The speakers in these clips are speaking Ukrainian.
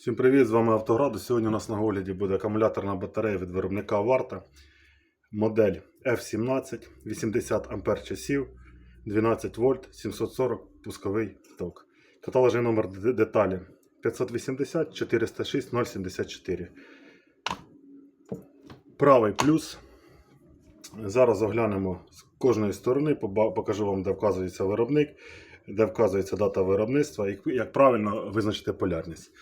Всім привіт, з вами Автограду. Сьогодні у нас на огляді буде акумуляторна батарея від виробника Варта. Модель F17, 80 ампер часів, 12 вольт, 740 пусковий ток. Каталожний номер деталі 580 406 074. Правий плюс. Зараз оглянемо з кожної сторони, покажу вам, де вказується виробник, де вказується дата виробництва і як правильно визначити полярність.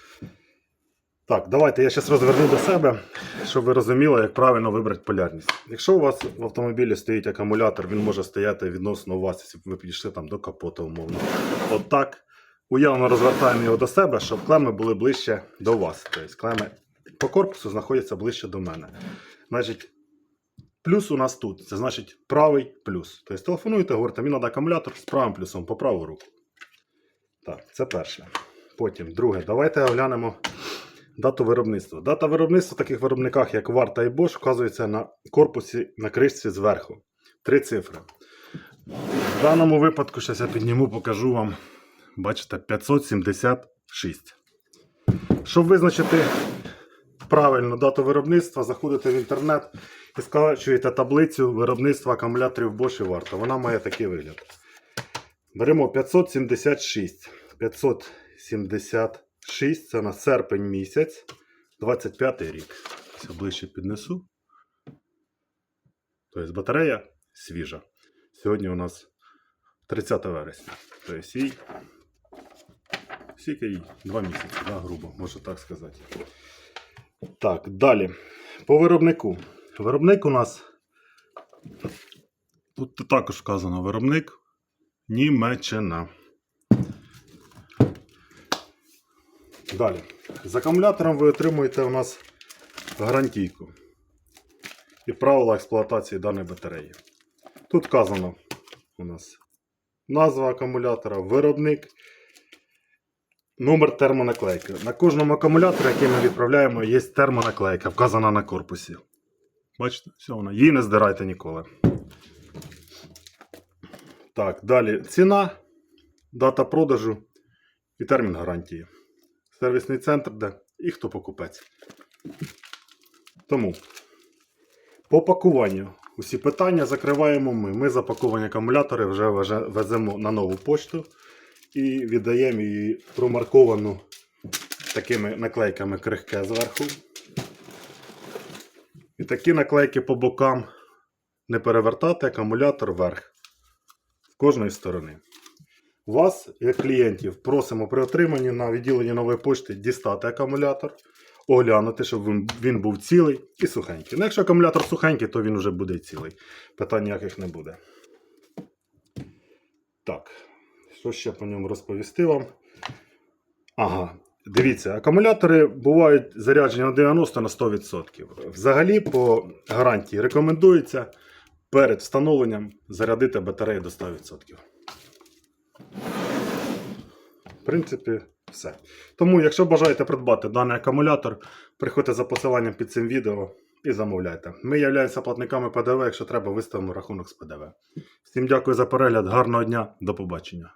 Так, давайте я зараз розверну до себе, щоб ви розуміли, як правильно вибрати полярність. Якщо у вас в автомобілі стоїть акумулятор, він може стояти відносно у вас, якщо ви підійшли там до капота, умовно. От так. Уявно розвертаємо його до себе, щоб клеми були ближче до вас. Тобто клеми по корпусу знаходяться ближче до мене. Значить, плюс у нас тут. Це значить правий плюс. Тобто телефонуєте, говорите, мені треба акумулятор з правим плюсом по праву руку. Так, це перше. Потім, друге, давайте оглянемо дату виробництва. Дата виробництва в таких виробниках, як Варта і Bosch, вказується на корпусі на кришці зверху. Три цифри. В даному випадку, зараз я підніму, покажу вам. Бачите, 576. Щоб визначити правильну дату виробництва, заходите в інтернет і скачуєте таблицю виробництва акумуляторів Bosch і Варта. Вона має такий вигляд. Беремо 576. 576 це на серпень місяць, 25 рік. Все ближче піднесу. Тобто батарея свіжа. Сьогодні у нас 30 вересня. Тобто їй скільки їй? Два місяці, да, грубо, можна так сказати. Так, далі. По виробнику. Виробник у нас. Тут також вказано виробник Німеччина. Далі. З акумулятором ви отримуєте у нас гарантійку і правила експлуатації даної батареї. Тут вказано у нас назва акумулятора, виробник, номер термонаклейки. На кожному акумуляторі, який ми відправляємо, є термонаклейка, вказана на корпусі. Бачите, все вона. Її не здирайте ніколи. Так, далі ціна, дата продажу і термін гарантії. Сервісний центр, де і хто покупець. Тому по пакуванню усі питання закриваємо ми. Ми запаковані акумулятори вже веземо на нову почту і віддаємо її промарковану такими наклейками крихке зверху. І такі наклейки по бокам не перевертати акумулятор вверх з кожної сторони. Вас, як клієнтів, просимо при отриманні на відділенні нової почти дістати акумулятор, оглянути, щоб він був цілий і сухенький. Ну, якщо акумулятор сухенький, то він вже буде цілий. Питань ніяких не буде. Так, що ще по ньому розповісти вам? Ага, дивіться, акумулятори бувають заряджені на 90 на 100%. Взагалі, по гарантії рекомендується перед встановленням зарядити батарею до 100%. В принципі, все. Тому, якщо бажаєте придбати даний акумулятор, приходьте за посиланням під цим відео і замовляйте. Ми являємося платниками ПДВ, якщо треба, виставимо рахунок з ПДВ. Всім дякую за перегляд, гарного дня, до побачення.